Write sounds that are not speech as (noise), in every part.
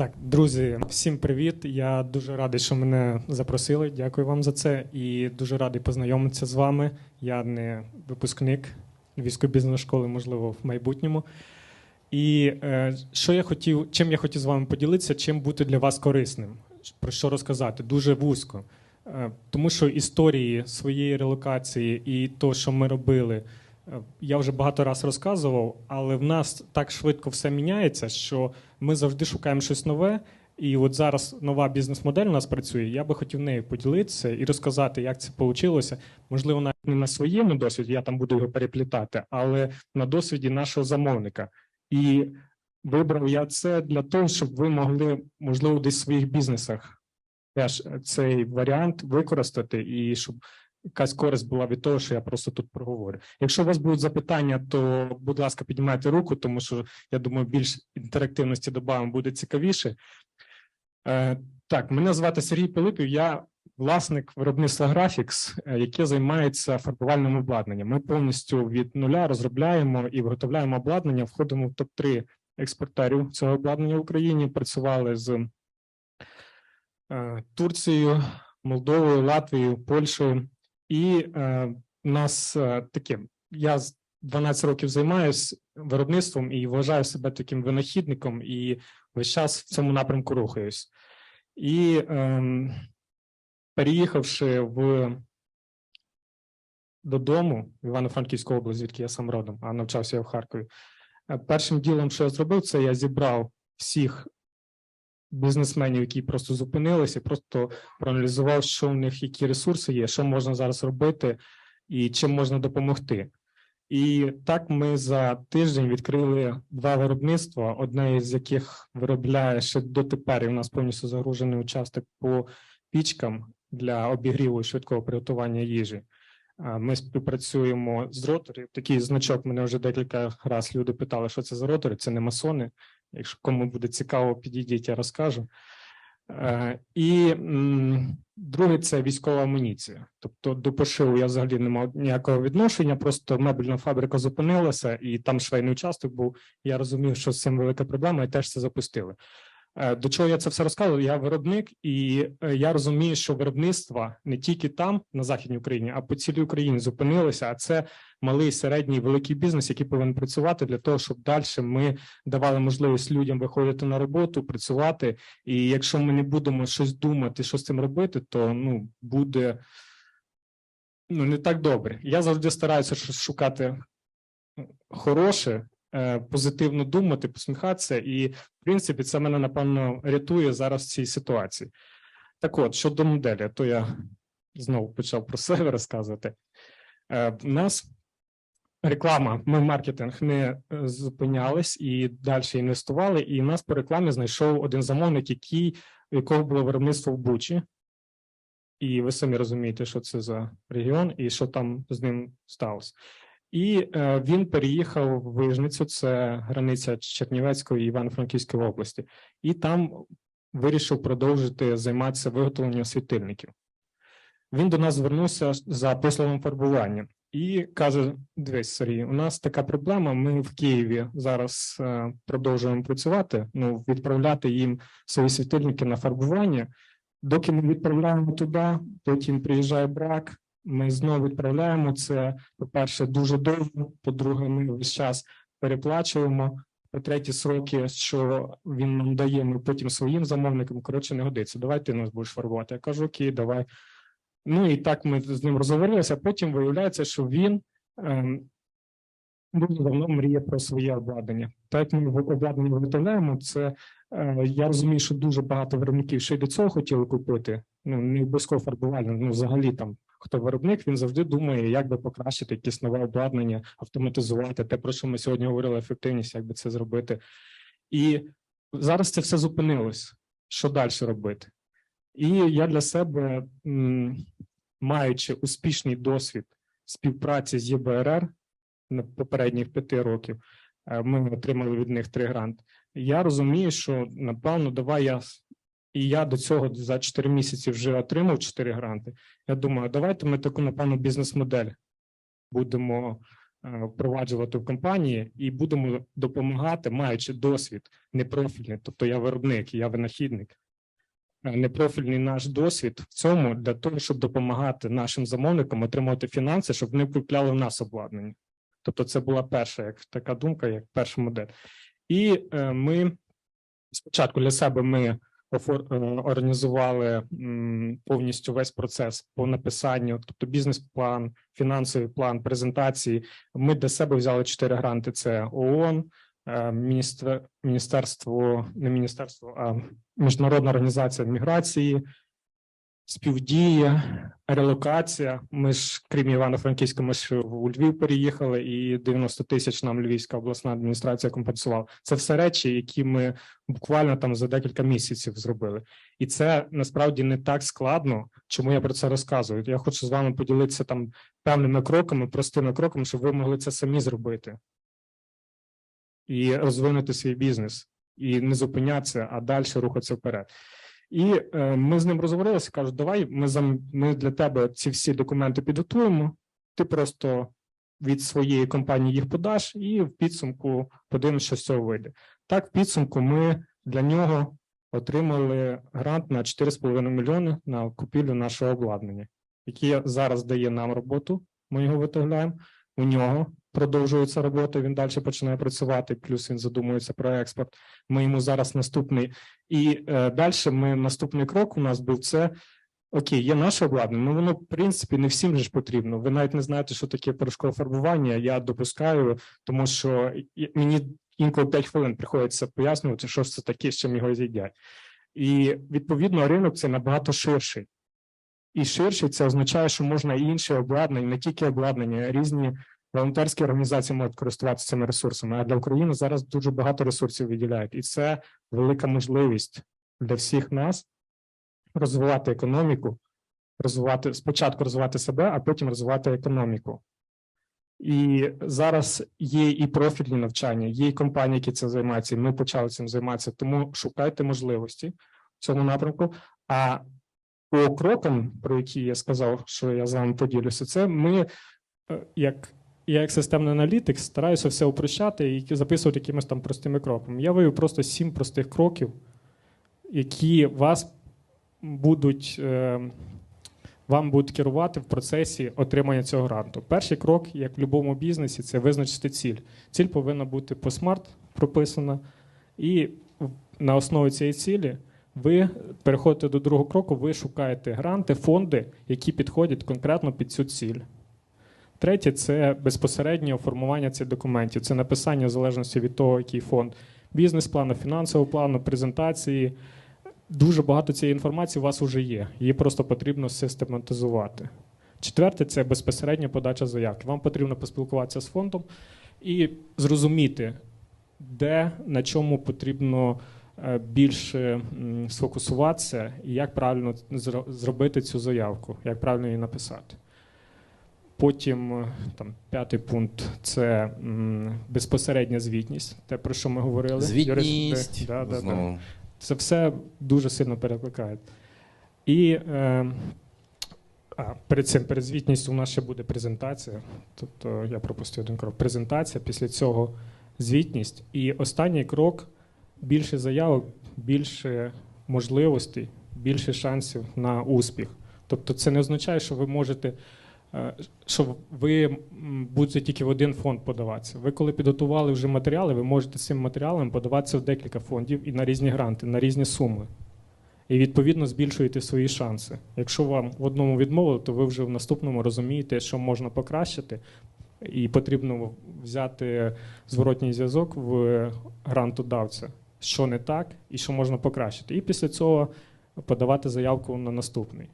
Так, друзі, всім привіт. Я дуже радий, що мене запросили. Дякую вам за це. І дуже радий познайомитися з вами. Я не випускник Львівської бізнес-школи, можливо, в майбутньому. І е, що я хотів, чим я хотів з вами поділитися, чим бути для вас корисним, про що розказати дуже вузько. Е, тому що історії своєї релокації і то, що ми робили, я вже багато раз розказував, але в нас так швидко все міняється, що ми завжди шукаємо щось нове. І от зараз нова бізнес-модель у нас працює. Я би хотів нею поділитися і розказати, як це вийшло. Можливо, навіть не на своєму досвіді, я там буду його переплітати, але на досвіді нашого замовника. І вибрав я це для того, щоб ви могли, можливо, десь в своїх бізнесах теж цей варіант використати, і щоб якась користь була від того, що я просто тут проговорю. Якщо у вас будуть запитання, то будь ласка, піднімайте руку, тому що я думаю, більш інтерактивності додамо буде цікавіше. Е, так, мене звати Сергій Пилипів. Я власник виробництва Graphics, е, яке займається фарбувальним обладнанням. Ми повністю від нуля розробляємо і виготовляємо обладнання. Входимо в топ 3 експортерів цього обладнання в Україні. Працювали з е, Турцією, Молдовою, Латвією, Польщею. І е, нас е, таке. Я 12 років займаюся виробництвом і вважаю себе таким винахідником, і весь час в цьому напрямку рухаюсь. І ем, переїхавши в додому в Івано-Франківську область, звідки я сам родом, а навчався я в Харкові. е, Першим ділом, що я зробив, це я зібрав всіх бізнесменів, які просто зупинилися, просто проаналізував, що в них які ресурси є, що можна зараз робити і чим можна допомогти. І так ми за тиждень відкрили два виробництва, одне з яких виробляє ще дотепер, і у нас повністю загружений участок по пічкам для обігріву і швидкого приготування їжі. Ми співпрацюємо з роторів. Такий значок мене вже декілька разів люди питали, що це за ротори. Це не масони. Якщо кому буде цікаво, підійдіть, я розкажу. Е, І друге це військова амуніція. Тобто до пошиву я взагалі не мав ніякого відношення, просто мебельна фабрика зупинилася, і там швейний участок був. Я розумів, що з цим велика проблема, і теж це запустили. Е, До чого я це все розказував? Я виробник, і е, я розумію, що виробництва не тільки там, на західній Україні, а по цілій Україні зупинилися. А це малий, середній, великий бізнес, який повинен працювати для того, щоб далі ми давали можливість людям виходити на роботу, працювати. І якщо ми не будемо щось думати, що з цим робити, то ну буде ну не так добре. Я завжди стараюся щось шукати хороше, е, позитивно думати, посміхатися, і в принципі це мене напевно рятує зараз в цій ситуації. Так от щодо моделі, то я знову почав про себе (laughs) розказувати. Е, У нас реклама, ми в маркетинг не е, зупинялись і далі інвестували. І нас по рекламі знайшов один замовник, який у якого було виробництво в Бучі. І ви самі розумієте, що це за регіон і що там з ним сталося. І е, він переїхав в Вижницю, це границя Чернівецької і Івано-Франківської області, і там вирішив продовжити займатися виготовленням світильників. Він до нас звернувся за послугом фарбування і каже: Дивись, Сергій, у нас така проблема. Ми в Києві зараз е, продовжуємо працювати. Ну, відправляти їм свої світильники на фарбування. Доки ми відправляємо туди, потім приїжджає брак. Ми знову відправляємо це. По-перше, дуже довго. По-друге, ми весь час переплачуємо. По треті сроки, що він нам дає, ми потім своїм замовникам. Коротше, не годиться. Давай ти нас будеш фарбувати. Я кажу, окей, давай. Ну і так ми з ним розговорилися. Потім виявляється, що він ем, дуже давно мріє про своє обладнання. Так як ми обладнання виготовляємо, це е, я розумію, що дуже багато виробників ще й до цього хотіли купити. Ну не обов'язково фарбувальне, ну взагалі там хто виробник, він завжди думає, як би покращити якесь нове обладнання, автоматизувати те, про що ми сьогодні говорили, ефективність, як би це зробити. І зараз це все зупинилось. Що далі робити? І я для себе, маючи успішний досвід співпраці з ЄБРР на попередніх п'яти років, е, ми отримали від них три гранти. Я розумію, що напевно, давай я і я до цього за 4 місяці вже отримав 4 гранти. Я думаю, давайте ми таку, напевно, бізнес-модель будемо е, впроваджувати в компанії, і будемо допомагати, маючи досвід непрофільний, тобто я виробник, я винахідник. Е, Непрофільний наш досвід в цьому для того, щоб допомагати нашим замовникам отримувати фінанси, щоб вони купляли в нас обладнання. Тобто, це була перша як така думка, як перша модель. І е, ми спочатку для себе ми е, організували повністю весь процес по написанню, тобто бізнес-план, фінансовий план, презентації. Ми для себе взяли чотири гранти: це ООН, міністерство, не міністерство, а міжнародна організація міграції, співдія, релокація. Ми ж, крім Івано-Франківська, ми ж у Львів переїхали, і 90 тисяч нам Львівська обласна адміністрація компенсувала. Це все речі, які ми буквально там за декілька місяців зробили. І це насправді не так складно. Чому я про це розказую? Я хочу з вами поділитися там певними кроками, простими кроками, щоб ви могли це самі зробити і розвинути свій бізнес, і не зупинятися, а далі рухатися вперед. І е, ми з ним розговорилися. кажуть, давай ми зам, ми для тебе ці всі документи підготуємо. Ти просто від своєї компанії їх подаш, і в підсумку подивимося, що з цього вийде. Так, в підсумку ми для нього отримали грант на 4,5 мільйони на купівлю нашого обладнання, яке зараз дає нам роботу. Ми його виготовляємо. У нього продовжується робота. Він далі починає працювати. Плюс він задумується про експорт. Ми йому зараз наступний. І е, далі ми наступний крок у нас був це. Окей, є наше обладнання, ну воно в принципі не всім ж потрібно. Ви навіть не знаєте, що таке порошкове фарбування. Я допускаю, тому що мені інколи 5 хвилин приходиться пояснювати, що ж це таке, з чим його з'їдять. І відповідно ринок це набагато ширший. І ширший це означає, що можна і інше обладнання, не тільки обладнання, а різні волонтерські організації можуть користуватися цими ресурсами. А для України зараз дуже багато ресурсів виділяють, і це велика можливість для всіх нас розвивати економіку, розвивати спочатку розвивати себе, а потім розвивати економіку. І зараз є і профільні навчання, є і компанії, які цим займаються. і Ми почали цим займатися. Тому шукайте можливості в цьому напрямку. А по крокам, про які я сказав, що я з вами поділюся, це ми е, Я як системний аналітик стараюся все упрощати і записувати якимись там простими кроками. Я вивів просто сім простих кроків, які вас будуть, е, вам будуть керувати в процесі отримання цього гранту. Перший крок, як в будь-якому бізнесі, це визначити ціль. Ціль повинна бути по смарт прописана, і на основі цієї цілі ви переходите до другого кроку, ви шукаєте гранти, фонди, які підходять конкретно під цю ціль. Третє це безпосереднє формування цих документів. Це написання в залежності від того, який фонд бізнес-плану, фінансового плану, презентації. Дуже багато цієї інформації у вас вже є. Її просто потрібно систематизувати. Четверте це безпосередня подача заявки. Вам потрібно поспілкуватися з фондом і зрозуміти, де на чому потрібно е, більше сфокусуватися і як правильно зробити цю заявку, як правильно її написати. Потім е, там п'ятий пункт це м, безпосередня звітність, те про що ми говорили. Звітність. да, да, да. Це все дуже сильно перекликає. І е, а, перед цим, перед звітністю у нас ще буде презентація. Тобто я пропустив один крок. Презентація, після цього звітність. І останній крок більше заявок, більше можливостей, більше шансів на успіх. Тобто, це не означає, що ви можете. Е, Що ви будете тільки в один фонд подаватися. Ви, коли підготували вже матеріали, ви можете цим матеріалом подаватися в декілька фондів і на різні гранти, на різні суми. І відповідно збільшуєте свої шанси. Якщо вам в одному відмовили, то ви вже в наступному розумієте, що можна покращити, і потрібно взяти зворотній зв'язок в грантодавця, що не так і що можна покращити. І після цього подавати заявку на наступний.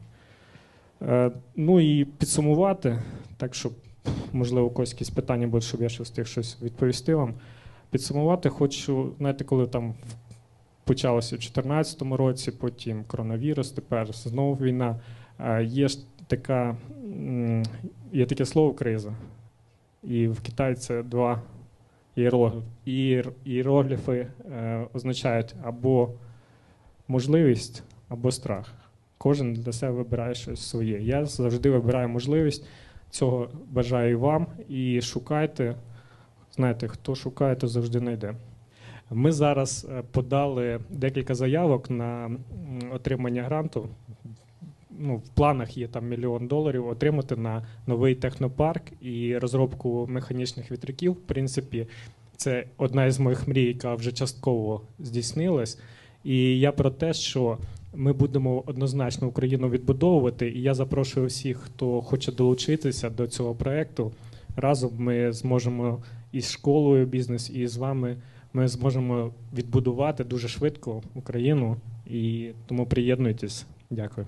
Е, Ну і підсумувати, так щоб, можливо, когось якісь питання будуть, щоб я ще встиг щось відповісти вам. Підсумувати хочу, знаєте, коли там почалося в 2014 році, потім коронавірус, тепер знову війна. Е, Є ж така, є таке слово криза. І в Китаї це два. Іерогліфи е, означають або можливість, або страх. Кожен для себе вибирає щось своє. Я завжди вибираю можливість, Цього бажаю вам і шукайте. Знаєте, хто шукає, то завжди знайде. Ми зараз е, подали декілька заявок на отримання гранту. Ну, в планах є там мільйон доларів отримати на новий технопарк і розробку механічних вітряків. В принципі, це одна із моїх мрій, яка вже частково здійснилась. І я про те, що ми будемо однозначно Україну відбудовувати. І я запрошую всіх, хто хоче долучитися до цього проекту. Разом ми зможемо із школою бізнес, і з вами ми зможемо відбудувати дуже швидко Україну. І тому приєднуйтесь. Дякую.